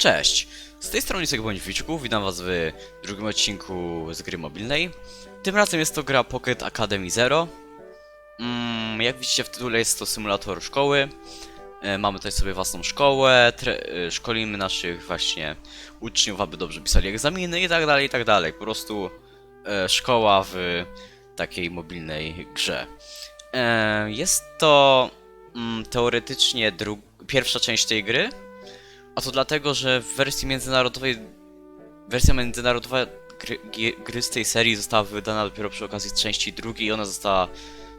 Cześć! Z tej strony Lisek Bądźwiczku, witam was w drugim odcinku z gry mobilnej. Tym razem jest to gra Pocket Academy Zero. Mm, jak widzicie w tytule jest to symulator szkoły. E, mamy tutaj sobie własną szkołę, e, szkolimy naszych właśnie uczniów, aby dobrze pisali egzaminy i tak dalej, i tak dalej. Po prostu e, szkoła w takiej mobilnej grze. E, jest to mm, teoretycznie pierwsza część tej gry, a to dlatego, że w wersji międzynarodowej. Wersja międzynarodowa gry, gry z tej serii została wydana dopiero przy okazji części drugiej i ona została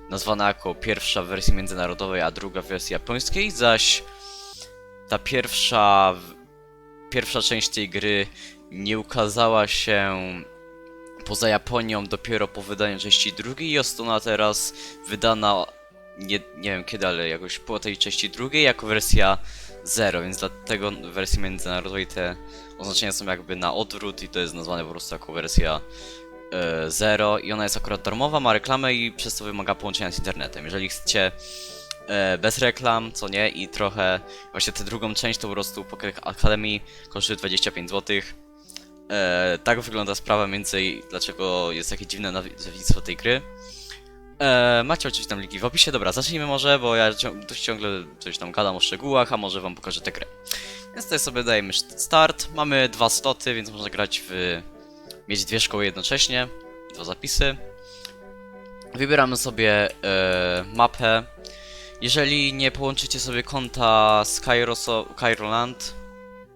nazwana jako pierwsza w wersji międzynarodowej, a druga w wersji japońskiej, zaś ta pierwsza. Pierwsza część tej gry nie ukazała się poza Japonią dopiero po wydaniu części drugiej jest ona teraz wydana nie, nie wiem kiedy, ale jakoś po tej części drugiej jako wersja 0, więc dlatego w wersji międzynarodowej te oznaczenia są jakby na odwrót i to jest nazwane po prostu jako wersja e, 0 i ona jest akurat darmowa, ma reklamę i przez to wymaga połączenia z internetem. Jeżeli chcecie e, bez reklam, co nie, i trochę właśnie tę drugą część to po prostu Pocket Academy kosztuje 25 zł. E, tak wygląda sprawa między innymi, dlaczego jest takie dziwne nazewnictwo tej gry. E, macie oczywiście tam linki w opisie. Dobra, zacznijmy może, bo ja cią- dość ciągle coś tam gadam o szczegółach, a może wam pokażę tę grę. Więc tutaj sobie dajemy start. Mamy dwa sloty, więc można grać w... mieć dwie szkoły jednocześnie. Dwa zapisy. Wybieramy sobie e, mapę. Jeżeli nie połączycie sobie konta z Kairoso, Kairoland,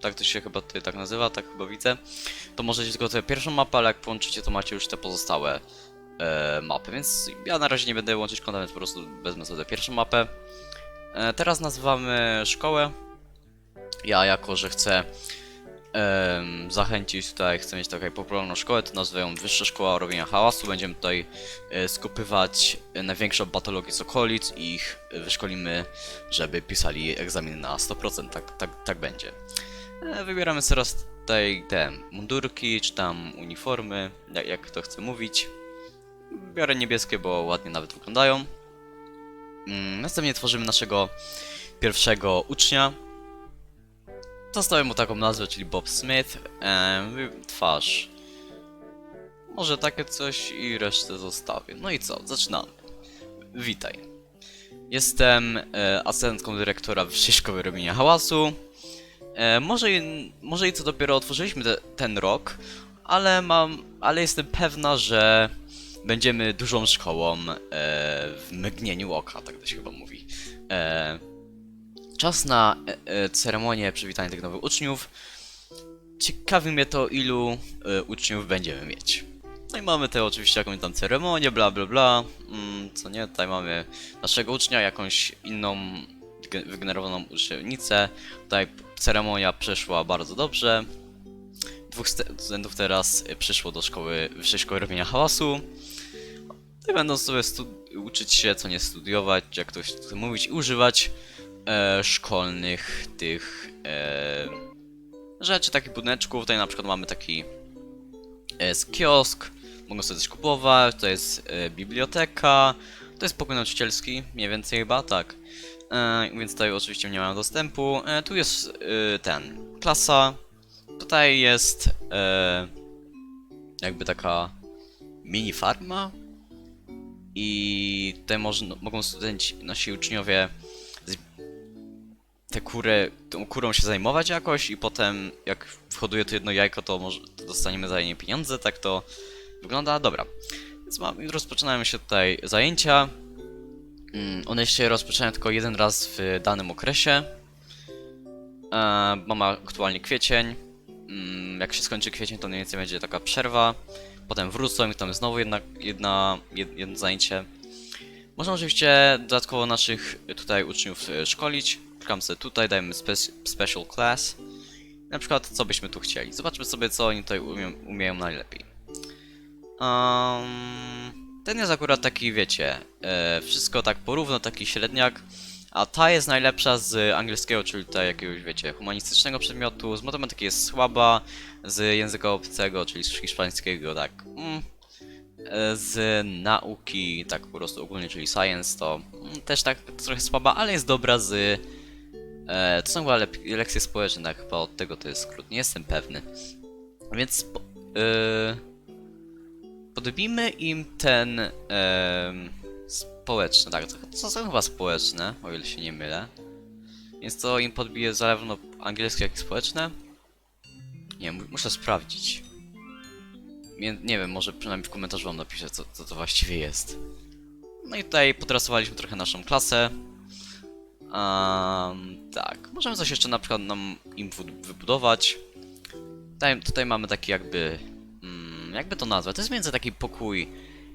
tak to się chyba tutaj tak nazywa, tak chyba widzę, to możecie tylko tę pierwszą mapę, ale jak połączycie, to macie już te pozostałe e, mapy, więc ja na razie nie będę łączyć konta, więc po prostu wezmę sobie pierwszą mapę. E, teraz nazywamy szkołę. Ja jako, że chcę em, zachęcić tutaj, chcę mieć taką popularną szkołę, to nazwę ją Wyższa Szkoła Robienia Hałasu. Będziemy tutaj e, skupywać e, największą patologię z okolic i ich e, wyszkolimy, żeby pisali egzaminy na 100%, tak, tak, tak będzie. E, Wybieramy teraz tutaj te mundurki, czy tam uniformy, jak, jak to chcę mówić. Biorę niebieskie, bo ładnie nawet wyglądają. Mm, Następnie tworzymy naszego pierwszego ucznia. Zostawiam mu taką nazwę, czyli Bob Smith. Twarz. Może takie coś i resztę zostawię. No i co? Zaczynamy. Witaj. Jestem e, asystentką dyrektora Wyższej Szkoły Robienia Hałasu. E, może, i- może i co dopiero otworzyliśmy te, ten rok, ale mam, ale jestem pewna, że będziemy dużą szkołą e, w mgnieniu oka, tak to się chyba mówi. E, czas na e, e, ceremonię przywitania tych nowych uczniów. Ciekawi mnie to, ilu e, uczniów będziemy mieć. No i mamy tutaj oczywiście jakąś tam ceremonię, bla bla bla. Mm, co nie, tutaj mamy naszego ucznia, jakąś inną ge- wygenerowaną uczennicę. Tutaj ceremonia przeszła bardzo dobrze. Dwóch st- studentów teraz przyszło do szkoły, wyższej szkoły robienia hałasu. I będą sobie uczyć się, co nie studiować, jak to się chce mówić, i używać e, szkolnych tych e, rzeczy, takich budyneczków. Tutaj na przykład mamy taki jest kiosk, mogą sobie coś kupować, to jest e, biblioteka, to jest pokój nauczycielski, mniej więcej chyba, tak. E, więc tutaj oczywiście nie mają dostępu. E, tu jest e, ten, klasa. Tutaj jest e, jakby taka mini farma. I tutaj mogą studenci, nasi uczniowie z, te kury, tą kurą się zajmować jakoś i potem jak whoduje to jedno jajko, to, może, to dostaniemy za nie pieniądze, tak to wygląda. Dobra, więc mam, rozpoczynają się tutaj zajęcia. Mm, One się rozpoczynają tylko jeden raz w danym okresie. E, mamy aktualnie kwiecień. Mm, Jak się skończy kwiecień, to mniej więcej będzie taka przerwa. Potem wrócą i tam znowu jedna, jedna, jed- jedno zajęcie. Można oczywiście dodatkowo naszych tutaj uczniów e, szkolić. Klikam sobie tutaj, dajemy spe- special class. Na przykład co byśmy tu chcieli. Zobaczmy sobie co oni tutaj umieją, umieją najlepiej. Um, ten jest akurat taki, wiecie, e, wszystko tak porówno, taki średniak. A ta jest najlepsza z angielskiego, czyli tutaj jakiegoś, wiecie, humanistycznego przedmiotu. Z matematyki jest słaba, z języka obcego, czyli z hiszpańskiego, tak. Mm. E, Z nauki, tak po prostu ogólnie, czyli science, to mm, też tak trochę słaba, ale jest dobra z E, to są chyba lep- lekcje społeczne, tak? Chyba od tego to jest skrót, nie jestem pewny. Więc po, e, podbijmy im ten em, społeczny, tak? To, są chyba społeczne, o ile się nie mylę. Więc to im podbije zarówno angielskie, jak i społeczne. Nie, mu- muszę sprawdzić. Nie, nie wiem, może przynajmniej w komentarzu wam napiszę, co, co to właściwie jest. No i tutaj podrasowaliśmy trochę naszą klasę. Um, tak, możemy coś jeszcze na przykład nam im wybudować. Tutaj, tutaj mamy taki jakby... Mm, jakby to nazwać? To jest między taki pokój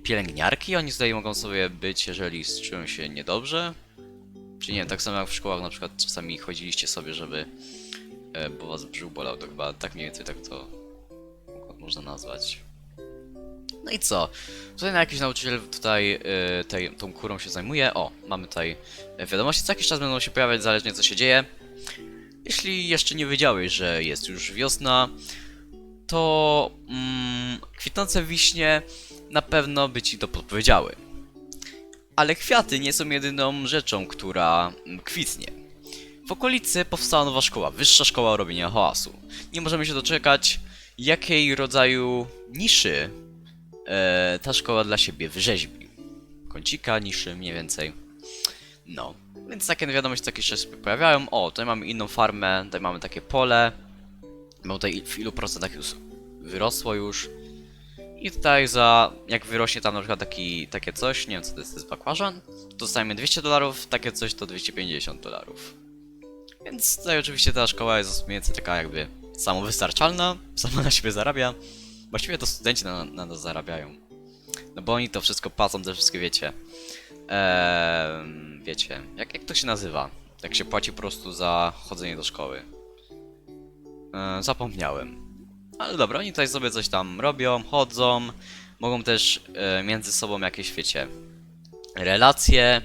pielęgniarki. Oni tutaj mogą sobie być, jeżeli czują się niedobrze. Czy nie tak samo jak w szkołach na przykład czasami chodziliście sobie, żeby... E, bo was brzuch bolał, to chyba tak mniej więcej tak to można nazwać. No i co? Tutaj na jakiś nauczyciel tutaj y, tej, tą kurą się zajmuje. O, mamy tutaj e, wiadomości, co jakiś czas będą się pojawiać, zależnie co się dzieje. Jeśli jeszcze nie wiedziałeś, że jest już wiosna, to mm, kwitnące wiśnie na pewno by ci to podpowiedziały. Ale kwiaty nie są jedyną rzeczą, która kwitnie. W okolicy powstała nowa szkoła, wyższa szkoła robienia hałasu. Nie możemy się doczekać, jakiej rodzaju niszy e, ta szkoła dla siebie wyrzeźbi. Kącika, niszy, mniej więcej. No, więc takie wiadomości takie się pojawiają. O, tutaj mamy inną farmę, tutaj mamy takie pole. Bo tutaj w ilu procentach już wyrosło już. I tutaj za, jak wyrośnie tam na przykład taki, takie coś, nie wiem co to jest, to jest bakłażan, to dostajemy 200 dolarów, takie coś to 250 dolarów. Więc tutaj oczywiście ta szkoła jest mniej taka jakby samowystarczalna, sama na siebie zarabia. Właściwie to studenci na, na nas zarabiają. No bo oni to wszystko płacą, te wszystkie wiecie. Eee, wiecie, jak, jak to się nazywa? Jak się płaci po prostu za chodzenie do szkoły. Eee, zapomniałem. Ale dobra, oni tutaj sobie coś tam robią, chodzą. Mogą też e, między sobą jakieś, wiecie, relacje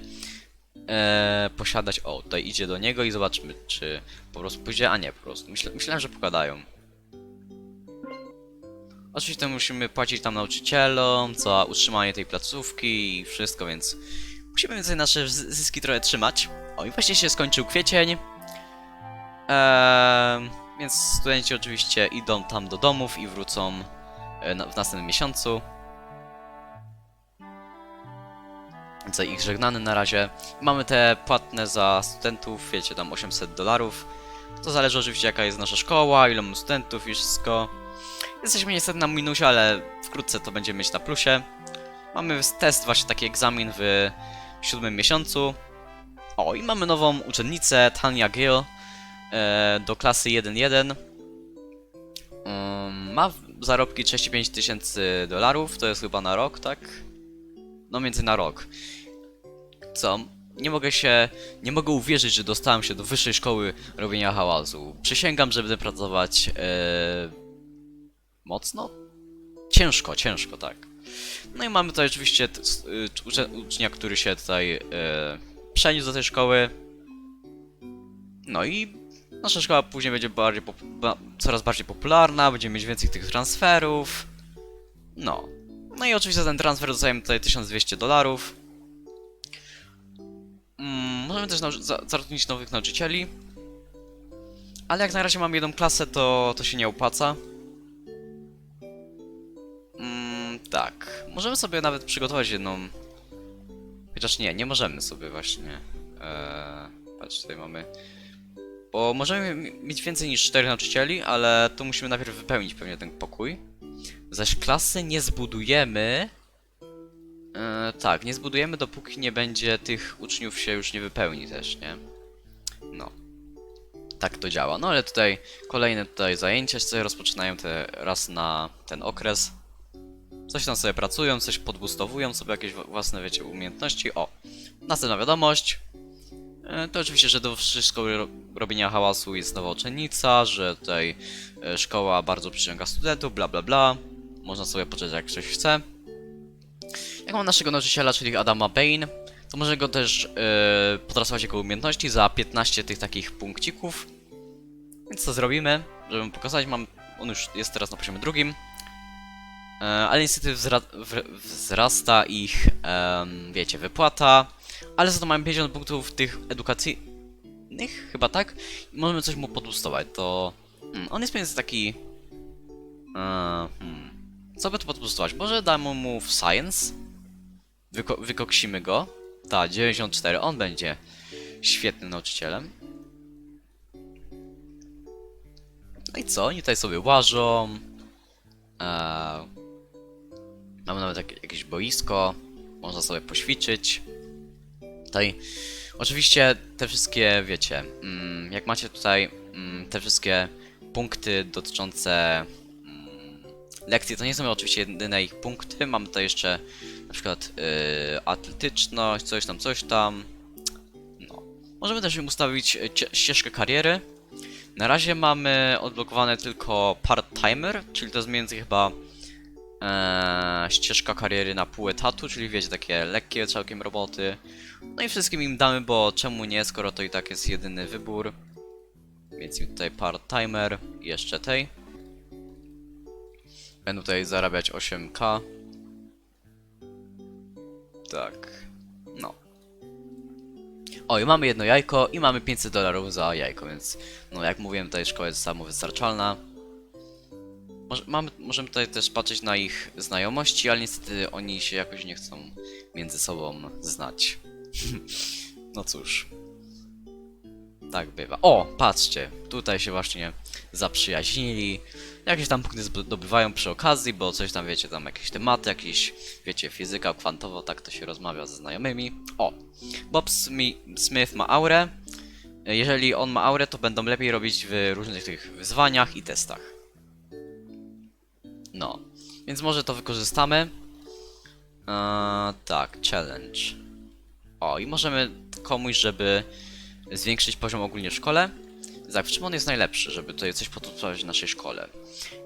e, posiadać. O, tutaj idzie do niego i zobaczmy, czy po prostu pójdzie, a nie po prostu. Myślę, myślałem, że pogadają. Oczywiście musimy płacić tam nauczycielom za utrzymanie tej placówki i wszystko, więc musimy więcej nasze zys- zyski trochę trzymać. O i właśnie się skończył kwiecień. Eee, więc studenci oczywiście idą tam do domów i wrócą e, w następnym miesiącu. Więc ich żegnany na razie. Mamy te płatne za studentów, wiecie, tam 800 dolarów. To zależy oczywiście jaka jest nasza szkoła, ile mamy studentów i wszystko. Jesteśmy niestety na minusie, ale wkrótce to będziemy mieć na plusie. Mamy test, właśnie taki egzamin w siódmym miesiącu. O, i mamy nową uczennicę, Tania Gill, do klasy 1.1. Um, ma zarobki 35 tysięcy dolarów, to jest chyba na rok, tak? No między na rok. Co? Nie mogę się, nie mogę uwierzyć, że dostałem się do wyższej szkoły robienia hałasu. Przysięgam, że będę pracować e, mocno? Ciężko, ciężko, tak. No i mamy tutaj oczywiście y, ucznia, który się tutaj e, przeniósł do tej szkoły. No i nasza szkoła później będzie bardziej coraz bardziej popularna, będziemy mieć więcej tych transferów. No. No i oczywiście za ten transfer dostajemy tutaj 1200 dolarów. Mm, możemy też zatrudnić nowych nauczycieli. Ale jak na razie mam jedną klasę, to, to się nie opłaca. Mm, tak. Możemy sobie nawet przygotować jedną. Chociaż nie, nie możemy sobie właśnie. Eee, patrz, tutaj mamy. Bo możemy mi- mieć więcej niż 4 nauczycieli, ale tu musimy najpierw wypełnić pewnie ten pokój. Zaś klasy nie zbudujemy. Eee, tak, nie zbudujemy dopóki nie będzie tych uczniów się już nie wypełni też, nie? No. Tak to działa. No ale tutaj kolejne tutaj zajęcia się rozpoczynają teraz na ten okres. Coś tam sobie pracują, coś podbustowują sobie jakieś własne, wiecie, umiejętności. O, następna wiadomość. E, To oczywiście, że do ro robienia hałasu jest nowa uczennica, że tutaj e, szkoła bardzo przyciąga studentów, bla bla bla. Można sobie poczytać jak ktoś chce. Jak mam naszego nauczyciela, czyli Adama Bain, to może go też e, podrasować jego umiejętności za 15 tych takich punkcików. Więc co zrobimy, żeby pokazać, mam, on już jest teraz na poziomie drugim. E, ale niestety wzrasta ich, wiecie, wypłata. Ale za to mamy 50 punktów tych edukacji... innych, chyba tak. I możemy coś mu podbustować, to... Hmm, on jest więcej taki... Eee, hmm. Co by tu podbustować? Może damy mu w Science? Wyko wykoksimy go. Ta, 94, on będzie świetnym nauczycielem. No i co? Oni tutaj sobie łażą. Eee, mamy nawet jak, jakieś boisko. Można sobie poćwiczyć. Tutaj oczywiście te wszystkie, wiecie, mm, jak macie tutaj mm, te wszystkie punkty dotyczące mm, lekcji, to nie są oczywiście jedyne ich punkty. Mamy tutaj jeszcze na przykład yy, atletyczność, coś tam, coś tam. No. Możemy też ustawić cie- ścieżkę kariery. Na razie mamy odblokowane tylko part-timer, czyli to jest więcej chyba e, ścieżka kariery na pół etatu, czyli wiecie, takie lekkie całkiem roboty. No i wszystkim im damy, bo czemu nie, skoro to i tak jest jedyny wybór. Więc im tutaj part-timer i jeszcze tej. Będą tutaj zarabiać 8k. Tak. No. O, i mamy jedno jajko i mamy 500 dolarów za jajko, więc no jak mówiłem, tutaj szkoła jest samowystarczalna. Może, mamy, możemy tutaj też patrzeć na ich znajomości, ale niestety oni się jakoś nie chcą między sobą znać. no cóż. Tak bywa. O, patrzcie, tutaj się właśnie zaprzyjaźnili. Jakieś tam punkty zdobywają przy okazji, bo coś tam wiecie, tam jakieś tematy, jakieś, wiecie, fizyka kwantowo, tak to się rozmawia ze znajomymi. O, Bob Smi- Smith ma aurę. Jeżeli on ma aurę, to będą lepiej robić w różnych tych wyzwaniach i testach. No, więc może to wykorzystamy. Eee, tak, challenge. O, i możemy komuś, żeby zwiększyć poziom ogólnie w szkole. Tak, w czym on jest najlepszy, żeby tutaj coś podsumować w naszej szkole?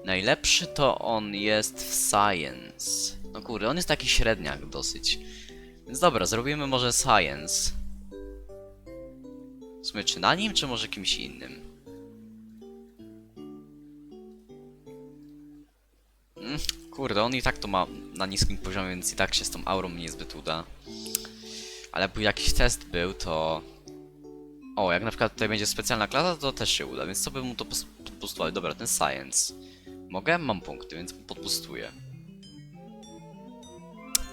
Najlepszy to on jest w science. No kurde, on jest taki średniak dosyć. Więc dobra, zrobimy może science. W sumie czy na nim, czy może kimś innym? Kurde, on i tak to ma na niskim poziomie, więc i tak się z tą aurą niezbyt uda. Ale jakby jakiś test był, to... O, jak na przykład tutaj będzie specjalna klasa, to też się uda, więc co bym mu to podbustować? Dobra, ten science. Mogę? Mam punkty, więc podbustuję.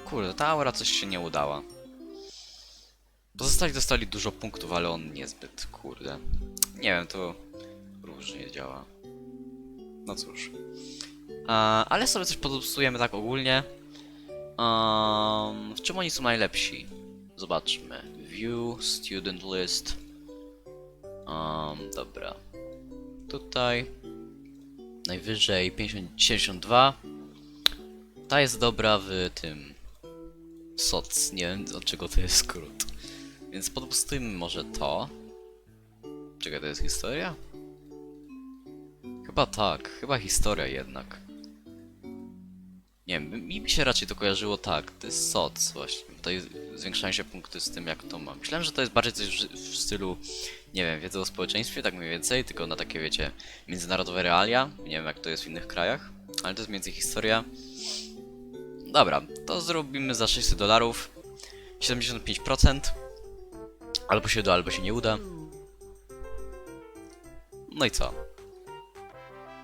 Kurde, ta aura coś się nie udała. Pozostali dostali dużo punktów, ale on niezbyt, kurde. Nie wiem, to różnie działa. No cóż. E, ale sobie coś podbustujemy tak ogólnie. Um, w czym oni są najlepsi? Zobaczmy. View, student list. Um, dobra. Tutaj. Najwyżej 50, 72. Ta jest dobra w tym. SOC. Nie wiem od czego to jest skrót. Więc podbustujmy może to. Czekaj, to jest historia? Chyba tak, chyba historia jednak. Nie wiem, mi mi się raczej to kojarzyło tak, to jest SOC właśnie. Tutaj zwiększają się punkty z tym jak to ma. Myślałem, że to jest bardziej coś w, w stylu, nie wiem, wiedzy o społeczeństwie, tak mniej więcej, tylko na takie wiecie, międzynarodowe realia. Nie wiem jak to jest w innych krajach, ale to jest więcej historia. Dobra, to zrobimy za 600 dolarów. 75%. Albo się uda, albo się nie uda. No i co?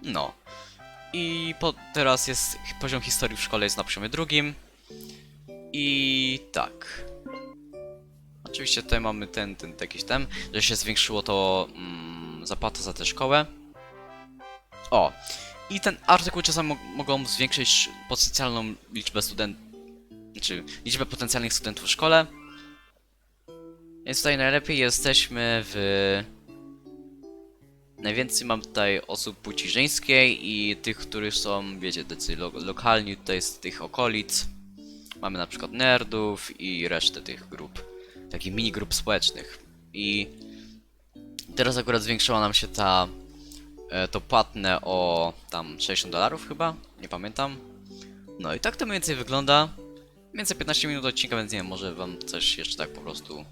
No. I po, teraz jest poziom historii w szkole jest na poziomie drugim. I tak. Oczywiście tutaj mamy ten, ten, jakiś ten, że się zwiększyło to mm, zapłata za tę szkołę. O. I ten artykuł czasami mo mogą zwiększyć potencjalną liczbę studentów, czy liczbę potencjalnych studentów w szkole. Więc tutaj najlepiej jesteśmy w... Najwięcej mam tutaj osób płci żeńskiej i tych, których są, wiecie, tacy lo lokalni tutaj z tych okolic. Mamy na przykład nerdów i resztę tych grup, takich mini grup społecznych. I teraz akurat zwiększyła nam się ta, e, to płatne o tam 60 dolarów chyba, nie pamiętam. No i tak to mniej więcej wygląda. Mniej więcej 15 minut odcinka, więc nie wiem, może wam coś jeszcze tak po prostu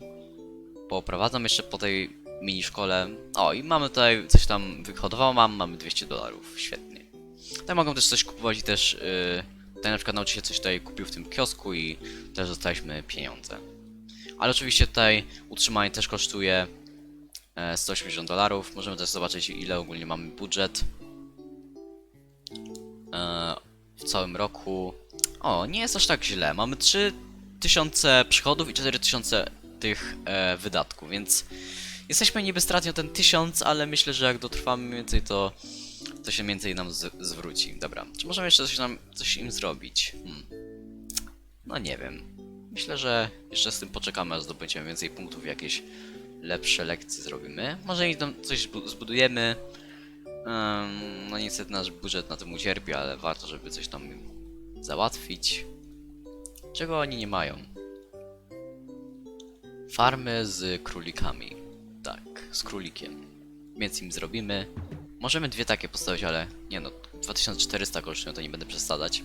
pooprowadzam jeszcze po tej mini szkole. O, i mamy tutaj coś tam wyhodowało mam, mamy 200 dolarów, świetnie. Tutaj mogą też coś kupować i też yy, tutaj na przykład nauczyciel coś tutaj kupił w tym kiosku i też dostaliśmy pieniądze. Ale oczywiście tutaj utrzymanie też kosztuje e, 180 dolarów. Możemy też zobaczyć ile ogólnie mamy budżet. E, w całym roku. O, nie jest aż tak źle. Mamy 3000 przychodów i 4000 tych e, wydatków, więc jesteśmy niby stratni o ten 1000, ale myślę, że jak dotrwamy więcej to to się więcej nam zwróci. Dobra, czy możemy jeszcze coś, nam, coś im zrobić? Hmm. No nie wiem. Myślę, że jeszcze z tym poczekamy, aż zdobędziemy więcej punktów, jakieś lepsze lekcje zrobimy. Może i tam coś zbu- zbudujemy. Ym, no niestety nasz budżet na tym ucierpi, ale warto, żeby coś tam załatwić. Czego oni nie mają? Farmy z królikami. Z królikiem. Więc im zrobimy. Możemy dwie takie postawić, ale nie no, 2400 kosztują, to nie będę przesadzać.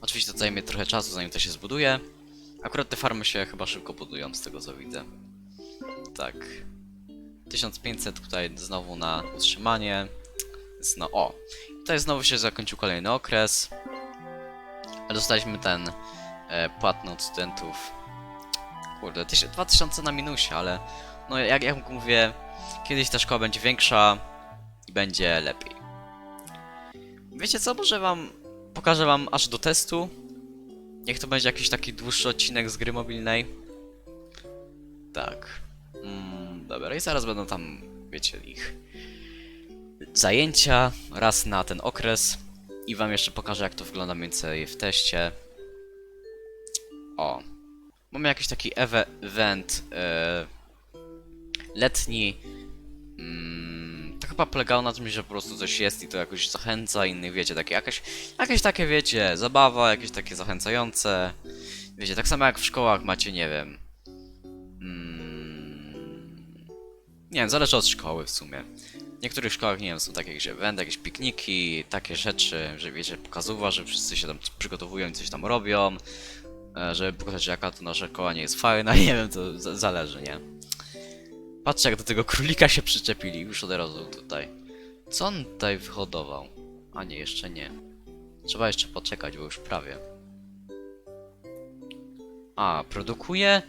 Oczywiście to zajmie trochę czasu, zanim to się zbuduje. Akurat te farmy się chyba szybko budują, z tego co widzę. Tak. 1500 tutaj znowu na utrzymanie. Więc no o. Tutaj znowu się zakończył kolejny okres. Dostaliśmy ten e, płatny od studentów. Kurde, 1000 2000 na minusie, ale no jak, jak mówię, kiedyś ta szkoła będzie większa i będzie lepiej. Wiecie co, może wam pokażę wam aż do testu. Niech to będzie jakiś taki dłuższy odcinek z gry mobilnej. Tak. Mm, dobra, i zaraz będą tam, wiecie, ich zajęcia raz na ten okres. I wam jeszcze pokażę, jak to wygląda mniej więcej w teście. O. Mamy jakiś taki ewe event e, letni. Mm, to chyba polegało na tym, że po prostu coś jest i to jakoś zachęca innych, wiecie, takie jakieś, jakieś takie, wiecie, zabawa, jakieś takie zachęcające. Wiecie, tak samo jak w szkołach macie, nie wiem. Mm, nie wiem, zależy od szkoły w sumie. W niektórych szkołach, nie wiem, są takie jakieś eventy, jakieś pikniki, takie rzeczy, że wiecie, pokazuwa, że wszyscy się tam przygotowują i coś tam robią, e, żeby pokazać, jaka to nasza szkoła nie jest fajna, nie wiem, to za- zależy, nie? Patrzcie, jak do tego królika się przyczepili, już od razu tutaj. Co on tutaj wyhodował? A nie, jeszcze nie. Trzeba jeszcze poczekać, bo już prawie. A, produkuje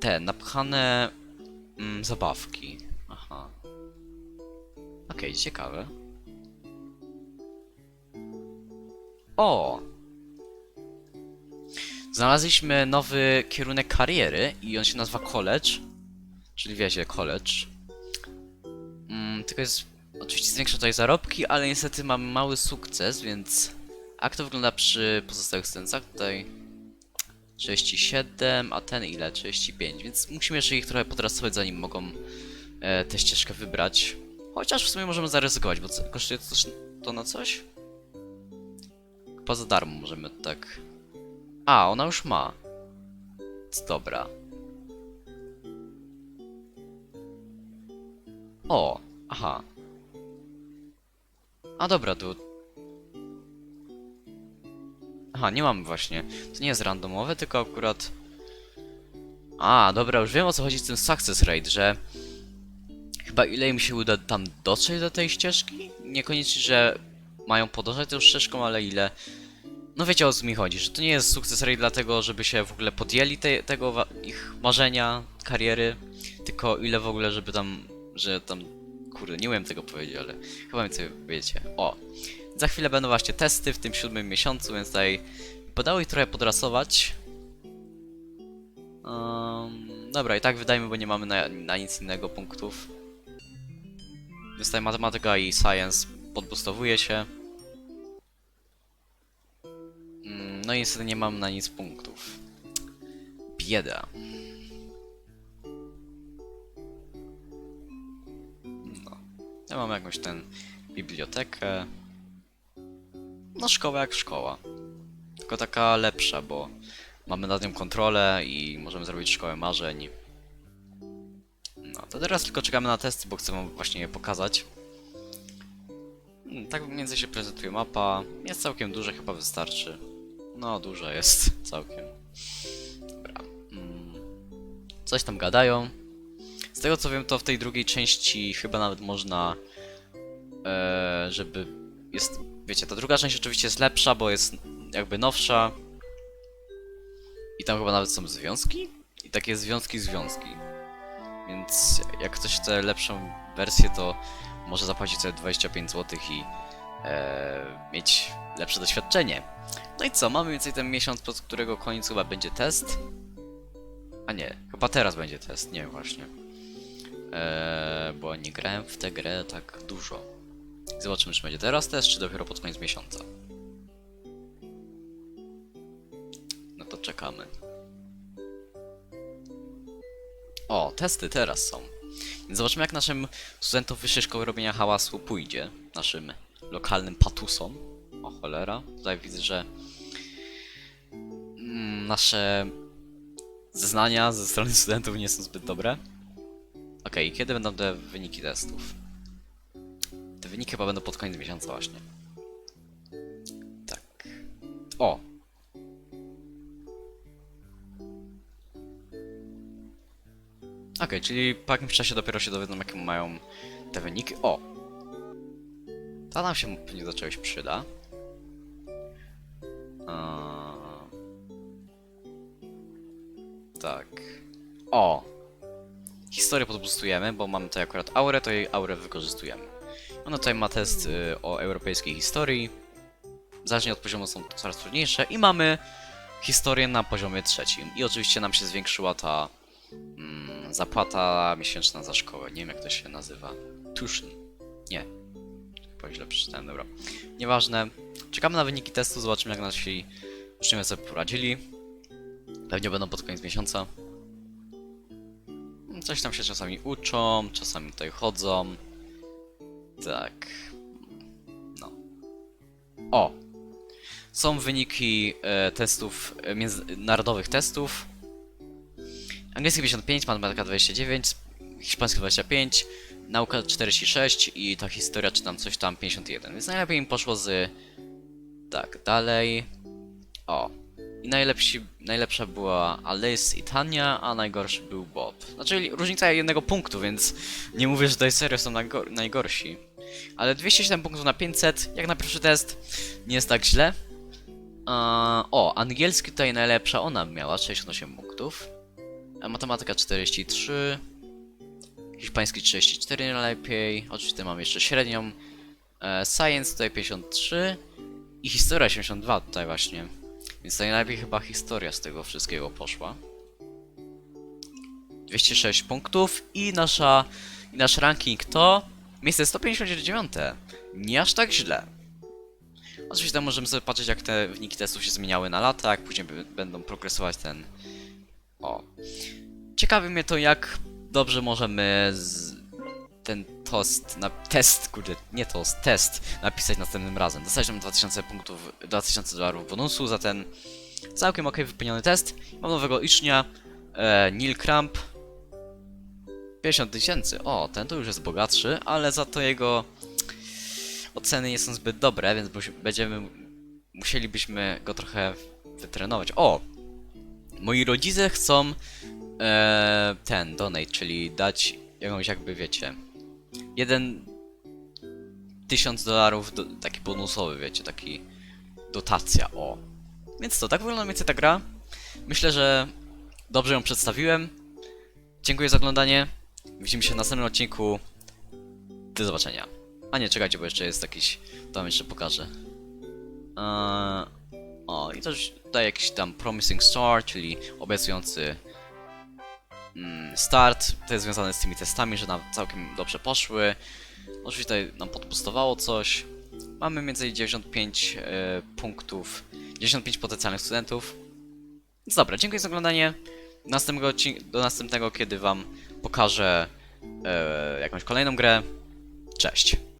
te napchane mm, zabawki. Aha. Okej, ciekawe. O! Znaleźliśmy nowy kierunek kariery i on się nazywa college. Czyli wiecie, college. Mm, tylko jest. Oczywiście zwiększa tutaj zarobki, ale niestety mamy mały sukces, więc. Jak to wygląda przy pozostałych scencach? Tutaj 37, a ten ile? 35, więc musimy jeszcze ich trochę podrasować, zanim mogą e, tę ścieżkę wybrać. Chociaż w sumie możemy zaryzykować, bo kosztuje to, to na coś? Chyba za darmo możemy tak. A, ona już ma. Dobra. O, aha. A dobra, tu. Aha, nie mam właśnie. To nie jest randomowe, tylko akurat. A, dobra, już wiem o co chodzi z tym success rate, że chyba ile im się uda tam dotrzeć do tej ścieżki? Niekoniecznie, że mają podążać tą ścieżką, ale ile. No wiecie o co mi chodzi, że to nie jest sukces rate dlatego, żeby się w ogóle podjęli te, tego ich marzenia, kariery, tylko ile w ogóle, żeby tam, że tam, kurde, nie umiem tego powiedzieć, ale chyba mi sobie wiecie. O, za chwilę będą właśnie testy w tym siódmym miesiącu, więc tutaj podało ich trochę podrasować. Um, dobra, i tak wydajmy, bo nie mamy na, na nic innego punktów. Więc tutaj matematyka i science podbustowuje się. Mm, No i niestety nie mam na nic punktów. Bieda. Ja mam jakąś ten bibliotekę. No szkoła jak szkoła. Tylko taka lepsza, bo mamy nad nią kontrolę i możemy zrobić szkołę marzeń. No to teraz tylko czekamy na testy, bo chcę wam właśnie je pokazać. Mm, Tak mniej więcej się prezentuje mapa. Jest całkiem duże, chyba wystarczy. No, duża jest całkiem. Dobra. Mm. Coś tam gadają. Tego co wiem, to w tej drugiej części chyba nawet można, e, żeby jest, wiecie, ta druga część oczywiście jest lepsza, bo jest jakby nowsza. I tam chyba nawet są związki? I takie związki, związki. Więc jak ktoś chce lepszą wersję, to może zapłacić sobie 25 zł i e, mieć lepsze doświadczenie. No i co, mamy więcej ten miesiąc, pod którego koniec chyba będzie test. A nie, chyba teraz będzie test, nie właśnie. Eee, bo nie grałem w tę grę tak dużo. Zobaczymy, czy będzie teraz test, czy dopiero pod koniec miesiąca. No to czekamy. O, testy teraz są. Więc zobaczymy, jak naszym studentom Wyższej Szkoły Robienia Hałasu pójdzie. Naszym lokalnym patusom. O cholera. Tutaj widzę, że mm, nasze zeznania ze strony studentów nie są zbyt dobre. Okej, kiedy będą te wyniki testów? Te wyniki chyba będą pod koniec miesiąca właśnie. Tak. O! Okej, czyli po jakimś czasie dopiero się dowiedzą, jakie mają te wyniki. O! To nam się pewnie do czegoś przyda. Eee, Tak. O! Historię podbustujemy, bo mamy tutaj akurat aurę, to jej aurę wykorzystujemy. Ona tutaj ma test y, o europejskiej historii. Zależnie od poziomu są coraz trudniejsze. I mamy historię na poziomie trzecim. I oczywiście nam się zwiększyła ta mm, zapłata miesięczna za szkołę. Nie wiem jak to się nazywa. Tuition. Nie. Chyba źle przeczytałem, dobra. Nieważne. Czekamy na wyniki testu, zobaczymy jak nasi uczniowie sobie poradzili. Pewnie będą pod koniec miesiąca. Coś tam się czasami uczą, czasami tutaj chodzą. Tak. No. O! Są wyniki e, testów, e, międzynarodowych testów. Angielski 55, matematyka 29, hiszpański 25, nauka 46 i ta historia czy tam coś tam 51. Więc najlepiej im poszło z... Tak, dalej. O. I najlepsi, najlepsza była Alice i Tania, a najgorszy był Bob. Znaczy różnica jednego punktu, więc nie mówię, że tutaj serio są najgor najgorsi. Ale 207 punktów na 500, jak na pierwszy test, nie jest tak źle. Eee, o, angielski tutaj najlepsza, ona miała 68 punktów. A matematyka 43. Hiszpański 34 najlepiej. Oczywiście mam jeszcze średnią. E, science tutaj 53. I historia 82 tutaj właśnie. Więc najlepiej chyba historia z tego wszystkiego poszła. 206 punktów i nasza i nasz ranking to miejsce 159. Nie aż tak źle. Oczywiście możemy sobie patrzeć jak te wyniki testów się zmieniały na lata, jak później będą progresować ten... O. Ciekawi mnie to jak dobrze możemy z... ten tost, na test, kurde, nie tost, test napisać następnym razem. Dostać tam 2000 punktów, 2000 dolarów bonusu za ten całkiem ok wypełniony test. Mam nowego ucznia, e, Neil Cramp. 50 tysięcy, o, ten to już jest bogatszy, ale za to jego oceny nie są zbyt dobre, więc będziemy, musielibyśmy go trochę wytrenować. O! Moi rodzice chcą e, ten, donate, czyli dać jakąś jakby, wiecie, jeden tysiąc dolarów, do, taki bonusowy, wiecie, taki dotacja, o. Więc to, tak wygląda mniej więcej ta gra. Myślę, że dobrze ją przedstawiłem. Dziękuję za oglądanie. Widzimy się w następnym odcinku. Do zobaczenia. A nie, czekajcie, bo jeszcze jest jakiś... To wam jeszcze pokażę. Eee, o, i też daje jakiś tam Promising Start, czyli obiecujący start. To jest związane z tymi testami, że nam całkiem dobrze poszły. Oczywiście tutaj nam podpustowało coś. Mamy między innymi 95 e, punktów, 95 potencjalnych studentów. Więc dobra, dziękuję za oglądanie. Następnego do następnego, kiedy wam pokażę e, jakąś kolejną grę. Cześć.